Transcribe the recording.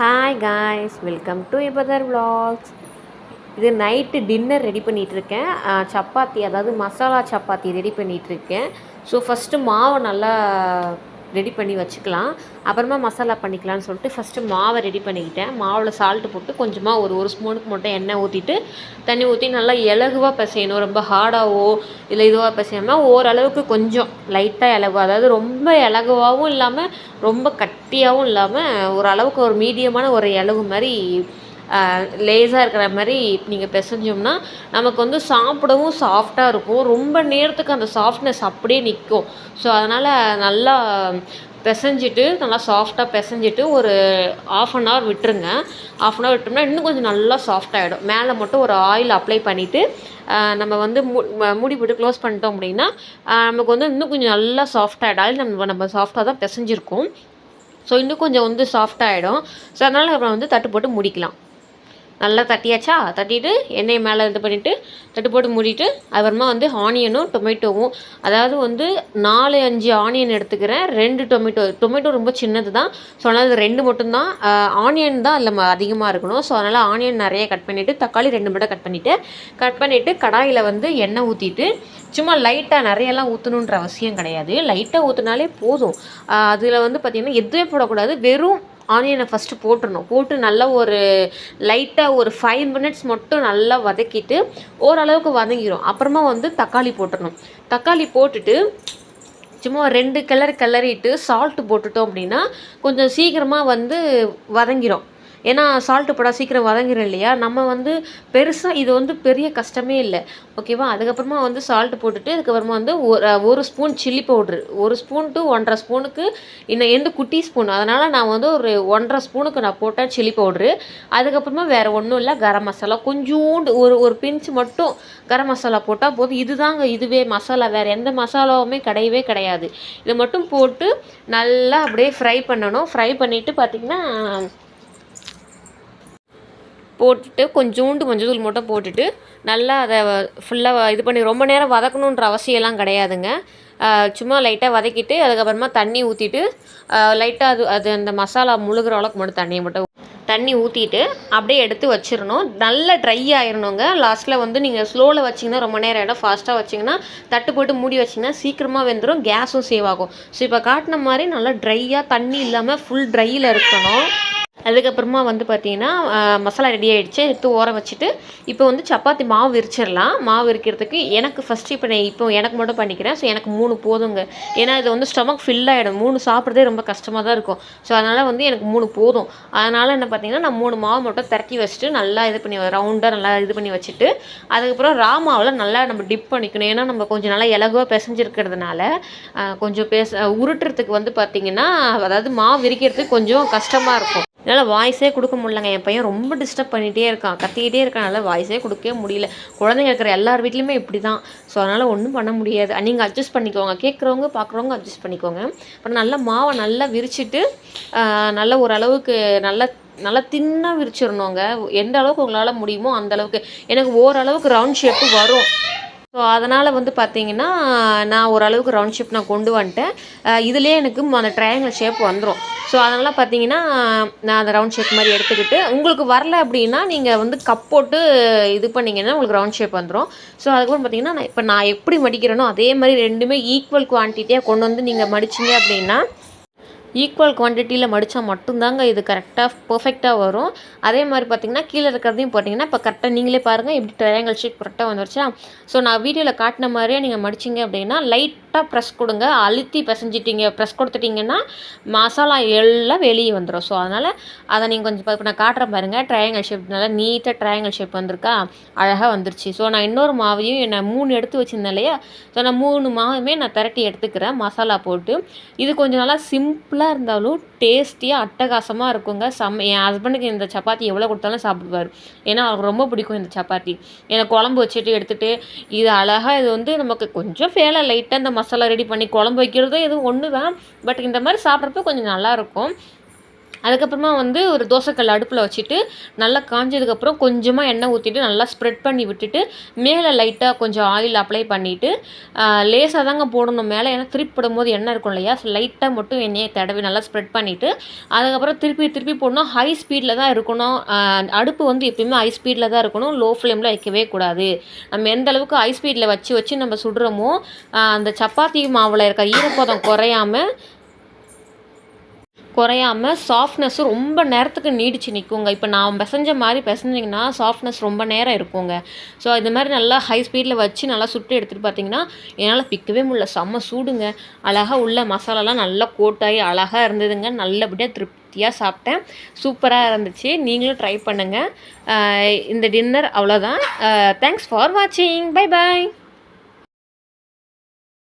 Hi guys welcome to இப்பதர் vlogs. இது night dinner ready பண்ணிகிட்ருக்கேன் சப்பாத்தி அதாவது மசாலா சப்பாத்தி ரெடி பண்ணிகிட்ருக்கேன் ஸோ ஃபஸ்ட்டு மாவை நல்லா ரெடி பண்ணி வச்சுக்கலாம். அப்புறமா மசாலா பண்ணிக்கலாம்னு சொல்லிட்டு ஃபஸ்ட்டு மாவை ரெடி பண்ணிக்கிட்டேன். மாவில் சால்ட்டு போட்டு கொஞ்சமாக ஒரு ஒரு ஸ்பூனுக்கு மட்டும் எண்ணெய் ஊற்றிட்டு தண்ணி ஊற்றி நல்லா இலகுவாக பிசையணும். ரொம்ப ஹார்டாகவோ இல்லை இதுவாக பிசையாமல் ஓரளவுக்கு கொஞ்சம் லைட்டாக இலகு அதாவது ரொம்ப இலகுவாகவும் இல்லாமல் ரொம்ப கட்டியாகவும் இல்லாமல் ஓரளவுக்கு ஒரு மீடியமான ஒரு இலகு மாதிரி லேஸாக இருக்கிற மாதிரி நீங்கள் பிசைஞ்சோம்னா நமக்கு வந்து சாப்பிடவும் சாஃப்டாக இருக்கும். ரொம்ப நேரத்துக்கு அந்த சாஃப்ட்னஸ் அப்படியே நிற்கும் ஸோ அதனால் நல்லா பிசைஞ்சிட்டு நல்லா சாஃப்டாக பிசைஞ்சிட்டு ஒரு ஆஃப் அன் ஹவர் விட்டுருங்க. ஆஃப் அன் ஹவர் விட்டோம்னா இன்னும் கொஞ்சம் நல்லா சாஃப்ட் ஆகிடும் மேலே மட்டும் ஒரு ஆயில் அப்ளை பண்ணிவிட்டு நம்ம வந்து மு ம- மூடி போட்டு க்ளோஸ் பண்ணிட்டோம் அப்படின்னா நமக்கு வந்து இன்னும் கொஞ்சம் நல்லா சாஃப்ட் ஆகிடும் ஆயில் நம்ம நம்ம சாஃப்டாக தான் பிசைஞ்சிருக்கோம். ஸோ இன்னும் கொஞ்சம் வந்து சாஃப்ட் ஆகிடும் ஸோ அதனால் அப்புறம் வந்து தட்டு போட்டு முடிக்கலாம். நல்லா தட்டியாச்சா? தட்டிட்டு எண்ணெய் மேலே இது பண்ணிவிட்டு தட்டு போட்டு மூடிட்டு அப்புறமா வந்து ஆனியனும் டொமேட்டோவும். அதாவது வந்து நாலு அஞ்சு ஆனியன் எடுத்துக்கிறேன். ரெண்டு டொமேட்டோ. டொமேட்டோ ரொம்ப சின்னது தான் ஸோ அதனால் அது ரெண்டு மட்டும்தான். ஆனியன் தான் அதில் அதிகமாக இருக்கணும். ஸோ அதனால் ஆனியன் நிறைய கட் பண்ணிவிட்டு தக்காளி ரெண்டு மட்டும் கட் பண்ணிவிட்டு கட் பண்ணிவிட்டு கடாயில் வந்து எண்ணெய் ஊற்றிட்டு சும்மா லைட்டாக நிறையெல்லாம் ஊற்றணுன்ற அவசியம் கிடையாது. லைட்டாக ஊற்றினாலே போதும். அதில் வந்து பார்த்திங்கன்னா எதுவுமே போடக்கூடாது. வெறும் ஆனியனை ஃபஸ்ட்டு போட்டுடணும் போட்டு நல்லா ஒரு லைட்டாக ஒரு ஃபைவ் மினிட்ஸ் மட்டும் நல்லா வதக்கிட்டு ஓரளவுக்கு வதங்கிடும் அப்புறமா வந்து தக்காளி போட்டுடணும் தக்காளி போட்டுட்டு சும்மா ரெண்டு கிளறி கிளறிட்டு சால்ட்டு போட்டுட்டோம் அப்படின்னா கொஞ்சம் சீக்கிரமாக வந்து வதங்கிடும் ஏன்னா சால்ட்டு போட்டால் சீக்கிரம் வதங்கிடும் இல்லையா? நம்ம வந்து பெருசாக இது வந்து பெரிய கஷ்டமே இல்லை. ஓகேவா அதுக்கப்புறமா வந்து சால்ட்டு போட்டுட்டு அதுக்கப்புறமா வந்து ஒரு ஒரு ஸ்பூன் சில்லி பவுட்ரு ஒரு ஸ்பூன் டு ஒன்றரை ஸ்பூனுக்கு இன்னும் எந்த குட்டி ஸ்பூன் அதனால் நான் வந்து ஒரு ஒன்றரை ஸ்பூனுக்கு நான் போட்டேன் சில்லி பவுட்ரு அதுக்கப்புறமா வேறு ஒன்றும் இல்லை. கரம் மசாலா கொஞ்சோண்டு ஒரு ஒரு பிஞ்சு மட்டும் கரம் மசாலா போட்டால் போதும். இதுதாங்க இதுவே மசாலா. வேறு எந்த மசாலாவுமே கிடையவே கிடையாது. இதை மட்டும் போட்டு நல்லா அப்படியே ஃப்ரை பண்ணணும். ஃப்ரை பண்ணிவிட்டு பார்த்திங்கன்னா போட்டுட்டு கொஞ்சோண்டு மஞ்சள் மட்டும் போட்டுட்டு நல்லா அதை ஃபுல்லாக இது பண்ணி ரொம்ப நேரம் வதக்கணுன்ற அவசியம்லாம் கிடையாதுங்க. சும்மா லைட்டாக வதக்கிட்டு அதுக்கப்புறமா தண்ணி ஊற்றிட்டு லைட்டாக அது அது அந்த மசாலா முழுகிற அளவுக்கு மட்டும் தண்ணியை மட்டும் தண்ணி ஊற்றிட்டு அப்படியே எடுத்து வச்சிடணும். நல்லா ட்ரை ஆயிடணுங்க லாஸ்ட்டில் வந்து நீங்கள் ஸ்லோவில் வச்சிங்கன்னா ரொம்ப நேரம் இடம். ஃபாஸ்ட்டாக வச்சிங்கன்னா தட்டு போட்டு மூடி வச்சிங்கன்னா சீக்கிரமாக வெந்துடும் கேஸும் சேவ் ஆகும். ஸோ இப்போ காட்டின மாதிரி நல்லா ட்ரையாக தண்ணி இல்லாமல் ஃபுல் ட்ரையில் இருக்கணும். அதுக்கப்புறமா வந்து பார்த்தீங்கன்னா மசாலா ரெடி ஆகிடுச்சு எடுத்து ஓர வச்சுட்டு இப்போ வந்து சப்பாத்தி மாவு விரிச்சிடலாம். மாவு விரிக்கிறதுக்கு எனக்கு ஃபஸ்ட்டு இப்போ நான் இப்போ எனக்கு மட்டும் பண்ணிக்கிறேன். ஸோ எனக்கு மூணு போதுங்க. ஏன்னா இது வந்து ஸ்டமக் ஃபில் ஆகிடும் மூணு சாப்பிட்றதே ரொம்ப கஷ்டமாக தான் இருக்கும். ஸோ அதனால் வந்து எனக்கு மூணு போதும். அதனால் என்ன பார்த்தீங்கன்னா நான் மூணு மாவு மட்டும் திரட்டி வச்சுட்டு நல்லா இது பண்ணி ரவுண்டாக நல்லா இது பண்ணி வச்சுட்டு அதுக்கப்புறம் ரா மாவில் நல்லா நம்ம டிப் பண்ணிக்கணும். ஏன்னா நம்ம கொஞ்சம் நல்லா இலகுவாக பிசைஞ்சிருக்கிறதுனால கொஞ்சம் பேச உருட்டுறதுக்கு வந்து பார்த்தீங்கன்னா அதாவது மாவு விரிக்கிறதுக்கு கொஞ்சம் கஷ்டமாக இருக்கும். என்னால் வாய்ஸே கொடுக்க முடியலங்க. என் பையன் ரொம்ப டிஸ்டர்ப் பண்ணிகிட்டே இருக்கான். கத்திக்கிட்டே இருக்கனால வாய்ஸே கொடுக்கவே முடியல. குழந்தைங்க இருக்கிற எல்லார் வீட்லேயுமே இப்படி தான் ஸோ அதனால் ஒன்றும் பண்ண முடியாது. நீங்கள் அட்ஜஸ்ட் பண்ணிக்கோங்க. கேட்குறவங்க பார்க்குறவங்க அட்ஜஸ்ட் பண்ணிக்கோங்க. அப்புறம் நல்லா மாவை நல்லா விரிச்சிட்டு நல்ல ஓரளவுக்கு நல்லா நல்லா தின்னாக விரிச்சிடணுங்க. எந்த அளவுக்கு உங்களால் முடியுமோ அந்த அளவுக்கு. எனக்கு ஓரளவுக்கு ரவுண்ட் ஷேப்பு வரும். ஸோ அதனால் வந்து பார்த்தீங்கன்னா நான் ஓரளவுக்கு ரவுண்ட் ஷேப் நான் கொண்டு வந்துட்டேன். இதுலேயே எனக்கு ம- அந்த ட்ரையாங்கிள் ஷேப் வந்துடும் ஸோ அதனால் பார்த்தீங்கன்னா நான் அந்த ரவுண்ட் ஷேப் மாதிரி எடுத்துக்கிட்டு உங்களுக்கு வரல அப்படின்னா நீங்கள் வந்து கப் போட்டு இது பண்ணிங்கன்னா உங்களுக்கு ரவுண்ட் ஷேப் வந்துடும் ஸோ அதுக்கப்புறம் பார்த்தீங்கன்னா நான் இப்போ நான் எப்படி மடிக்கிறேனோ அதே மாதிரி ரெண்டுமே ஈக்குவல் குவான்டிட்டியாக கொண்டு வந்து நீங்கள் மடிச்சிங்க அப்படின்னா ஈக்குவல் குவான்டிட்டியில் மடித்தா மட்டும்தாங்க இது கரெக்டாக பர்ஃபெக்டாக வரும். அதே மாதிரி பார்த்தீங்கன்னா கீழே இருக்கிறதையும் போட்டிங்கன்னா இப்போ கரெக்டாக நீங்களே பாருங்கள் எப்படி ட்ரையாங்கல் ஷீட் கரெக்டாக வந்துருச்சா. ஸோ நான் வீடியோவில் காட்டின மாதிரியே நீங்கள் மடிச்சிங்க அப்படின்னா லைட் கரெக்டாக ப்ரெஸ் கொடுங்க. அழுத்தி பிசைஞ்சிட்டிங்க ப்ரெஸ் கொடுத்துட்டிங்கன்னா மசாலா எல்லாம் வெளியே வந்துடும் ஸோ அதனால் அதை நீங்கள் கொஞ்சம் இப்போ நான் காட்டுறேன் பாருங்கள் ட்ரையாங்கல் ஷேப் நல்லா நீட்டாக ட்ரையாங்கல் ஷேப் வந்திருக்கா? அழகாக வந்துருச்சு. ஸோ நான் இன்னொரு மாவையும் நான் மூணு எடுத்து வச்சுருந்தேன் இல்லையா? ஸோ நான் மூணு மாவுமே நான் திரட்டி எடுத்துக்கிறேன் மசாலா போட்டு. இது கொஞ்சம் நல்லா சிம்பிளாக இருந்தாலும் டேஸ்டியாக அட்டகாசமாக இருக்குங்க. சம் என் ஹஸ்பண்டுக்கு இந்த சப்பாத்தி எவ்வளோ கொடுத்தாலும் சாப்பிடுவார். ஏன்னா அவருக்கு ரொம்ப பிடிக்கும் இந்த சப்பாத்தி. எனக்கு குழம்பு வச்சுட்டு எடுத்துகிட்டு இது அழகாக இது வந்து நமக்கு கொஞ்சம் ஃபேலாக லைட்டாக இந்த மசாலா ரெடி பண்ணி குழம்பு வைக்கிறதும் இது ஒன்று தான் பட் இந்த மாதிரி சாப்பிட்றப்ப கொஞ்சம் நல்லாயிருக்கும் அதுக்கப்புறமா வந்து ஒரு தோசைக்கல் அடுப்பில் வச்சுட்டு நல்லா காஞ்சதுக்கப்புறம் கொஞ்சமாக எண்ணெய் ஊற்றிட்டு நல்லா ஸ்ப்ரெட் பண்ணி விட்டுட்டு மேலே லைட்டாக கொஞ்சம் ஆயில் அப்ளை பண்ணிவிட்டு லேசாக தாங்க போடணும் மேலே. ஏன்னா திருப்பி போடும்போது எண்ணெய் இருக்கும் இல்லையா? லைட்டாக மட்டும் எண்ணெயை தடவி நல்லா ஸ்ப்ரெட் பண்ணிவிட்டு அதுக்கப்புறம் திருப்பி திருப்பி போடணும். ஹை ஸ்பீடில் தான் இருக்கணும். அடுப்பு வந்து எப்பயுமே ஹை ஸ்பீடில் தான் இருக்கணும். லோ ஃப்ளேமில் வைக்கவே கூடாது. நம்ம எந்த அளவுக்கு ஹை ஸ்பீடில் வச்சு வச்சு நம்ம சுடுறோமோ அந்த சப்பாத்தி மாவில் இருக்க ஈரப்பதம் குறையாம குறையாம சாஃப்ட்னஸும் ரொம்ப நேரத்துக்கு நீடிச்சு நிற்குங்க இப்போ நான் பிசைஞ்ச மாதிரி பிசைஞ்சிங்கன்னா சாஃப்ட்னஸ் ரொம்ப நேரம் இருக்குங்க. ஸோ இது மாதிரி நல்லா ஹை ஸ்பீடில் வச்சு நல்லா சுட்டு எடுத்துகிட்டு பார்த்தீங்கன்னா என்னால் பிக்கவே முடியல. செம்ம சூடுங்க. அழகாக உள்ள மசாலாலாம் நல்லா கோட்டாகி அழகாக இருந்ததுங்க. நல்லபடியாக திருப்தியாக சாப்பிட்டேன். சூப்பராக இருந்துச்சு. நீங்களும் ட்ரை பண்ணுங்கள் இந்த டின்னர் அவ்வளோதான் தேங்க்ஸ் ஃபார் வாட்சிங் பை பாய்